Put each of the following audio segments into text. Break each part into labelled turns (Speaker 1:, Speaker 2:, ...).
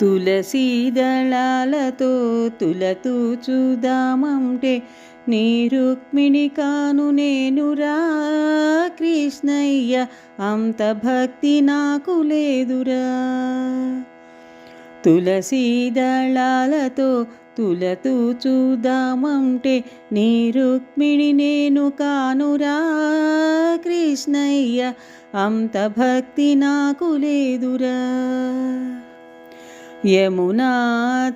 Speaker 1: తులసీదళాలతో తులతూచుదామంటే నీ రుక్మిణి కాను నేనురా కృష్ణయ్య అంత భక్తి నాకు లేదురా. తులసీదళాలతో తులతూ చూదామంటే నీ రుక్మిణి నేను కానురా కృష్ణయ్య అంత భక్తి నాకు లేదురా. యమునా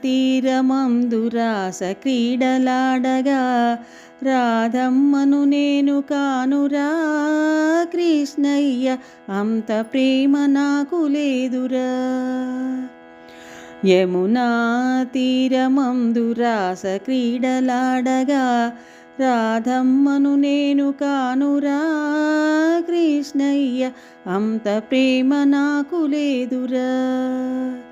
Speaker 1: తీరమందురాస క్రీడలాడగా రాధమ్మను నేను కానురా. కృష్ణయ్య అంత ప్రేమ నాకు లేదురా. యమునా తీరమందురాస క్రీడలాడగా రాధమ్మను నేను కానురా. కృష్ణయ్య అంత ప్రేమ నాకు లేదురా.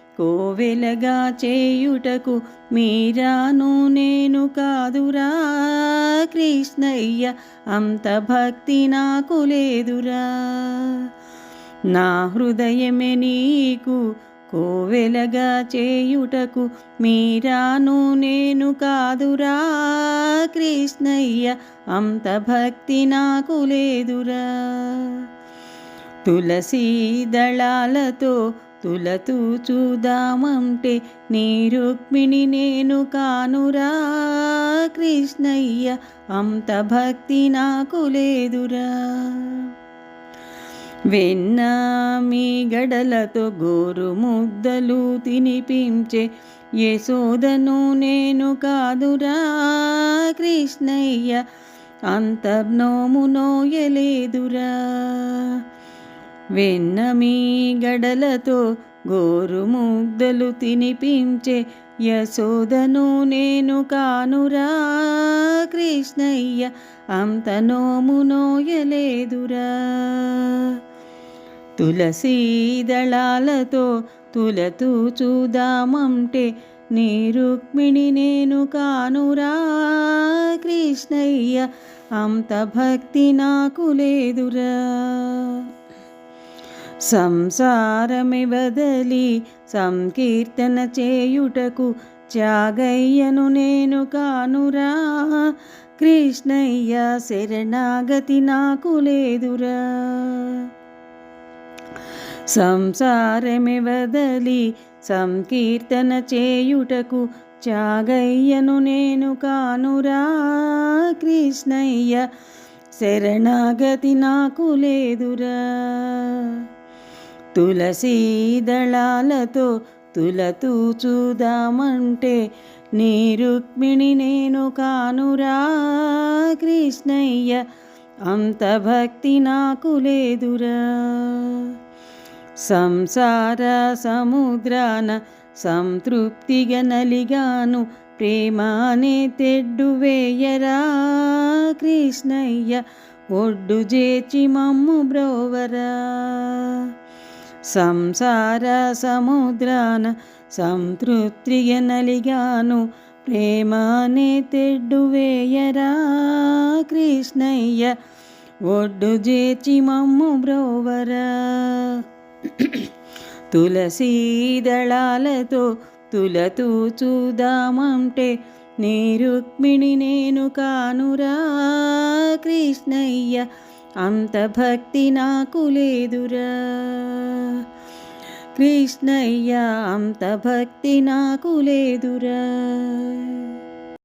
Speaker 1: కోవెలగా చేయుటకు మీరాను నేను కాదురా. కృష్ణయ్య అంత భక్తి నాకు లేదురా. నా హృదయమే నీకు కోవెలగా చేయుటకు మీరాను నేను కాదురా. కృష్ణయ్య అంత భక్తి నాకు లేదురా. తులసీ దళాలతో భక్తులతో చూదామంటే నీ రుక్మిణి నేను కానురా. కృష్ణయ్య అంత భక్తి నాకు లేదురా. వెన్న మీ గడలతో గోరు ముద్దలు తినిపించే యశోదను నేను కాదురా. కృష్ణయ్య అంతర్నోము నోయలేదురా. వెన్న మీ గడలతో గోరుముగ్ధలు తినిపించే యశోదను నేను కానురా. కృష్ణయ్య అంత నోము నోయలేదురా తులసీదళాలతో తులతూ చూదామంటే నీ రుక్మిణి నేను కానురా. కృష్ణయ్య అంత భక్తి నాకు లేదురా. సంసారమి వదలి సంకీర్తన చేయుటకు త్యాగయ్యను నేను కానురా. కృష్ణయ్య శరణాగతి నాకు లేదురా. సంసారమి వదలి సంకీర్తన చేయుటకు త్యాగయ్యను నేను కానురా. కృష్ణయ్య శరణాగతి నాకు లేదురా. తులసీ దళాలతో తులతూచుదామంటే నీ రుక్మిణి నేను కానురా కృష్ణయ్య అంత భక్తి నాకు లేదురా. సంసార సముద్రాన సంతృప్తిగా నలిగాను ప్రేమానే తెడ్డు వేయరా కృష్ణయ్య ఒడ్డు చేచి మమ్ము బ్రోవరా. సంసార సముద్రాన సంతృప్తిగా నలిగాను ప్రేమానే తెడ్డు వేయరా కృష్ణయ్య ఒడ్డు చేచి మమ్ము బ్రోవరా. తులసీ దళాలతో తులతూ చూదామంటే నీ రుక్మిణి నేను కానురా కృష్ణయ్య అంత భక్తి నాకు లేదురా. కృష్ణయ్య అంత భక్తి నాకు లేదురా.